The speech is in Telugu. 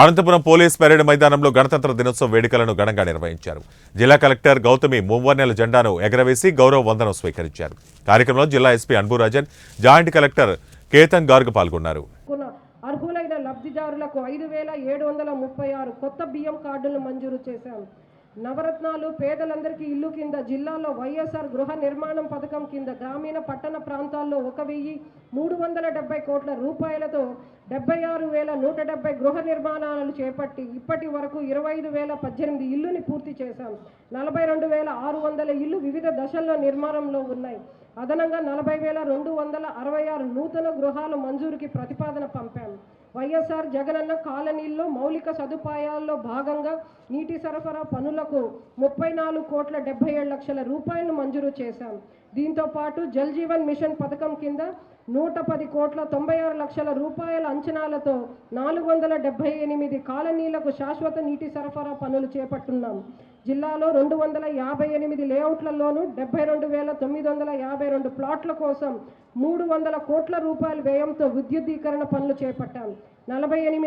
అనంతపురం పోలీస్ పరేడ్ మైదానంలో గణతంత్ర దినోత్సవ వేడుకలను ఘనంగా నిర్వహించారు. జిల్లా కలెక్టర్ గౌతమి మువ్వన్నెల జెండాను ఎగరవేసి గౌరవ వందనం స్వీకరించారు. కార్యక్రమంలో జిల్లా SP Anburajan joint collector Ketan Garg పాల్గొన్నారు. అర్హులైన లబ్ధిదారులకు ఐదు వేల ఏడు వందల ముప్పై ఆరు కొత్త బియ్యం కార్డులు మంజూరు చేశాం నవరత్నాలు పేదలందరికీ ఇల్లు కింద జిల్లాలో వైఎస్ఆర్ గృహ నిర్మాణం పథకం కింద గ్రామీణ పట్టణ ప్రాంతాల్లో ఒక వెయ్యి మూడు వందల డెబ్బై కోట్ల రూపాయలతో డెబ్బై ఆరు వేల నూట డెబ్బై గృహ నిర్మాణాలను చేపట్టి ఇప్పటి వరకు ఇరవై ఐదు వేల పద్దెనిమిది ఇల్లుని పూర్తి చేశాం. నలభై రెండు వేల ఆరు వందల ఇల్లు వివిధ దశల్లో నిర్మాణంలో ఉన్నాయి. అదనంగా నలభై వేల రెండు వందల అరవై ఆరు నూతన గృహాలు మంజూరుకి ప్రతిపాదన పంపాం. వైఎస్ఆర్ జగనన్న కాలనీల్లో మౌలిక సదుపాయాల్లో భాగంగా నీటి సరఫరా పనులకు ముప్పై నాలుగు కోట్ల డెబ్బై ఏడు లక్షల రూపాయలు మంజూరు చేశాం. దీంతో పాటు జల్ జీవన్ మిషన్ పథకం కింద నూట పది కోట్ల తొంభై ఆరు లక్షల రూపాయల అంచనాలతో నాలుగు వందల డెబ్బై ఎనిమిది కాలనీలకు శాశ్వత నీటి సరఫరా పనులు చేపట్టున్నాం. జిల్లాలో రెండు వందల యాభై ఎనిమిది లేఅవుట్లలోనూ డెబ్బై రెండు వేల తొమ్మిది వందల యాభై రెండు ప్లాట్ల కోసం మూడు వందల కోట్ల రూపాయల వ్యయంతో విద్యుద్దీకరణ పనులు చేపట్టాం. నలభై ఎనిమిది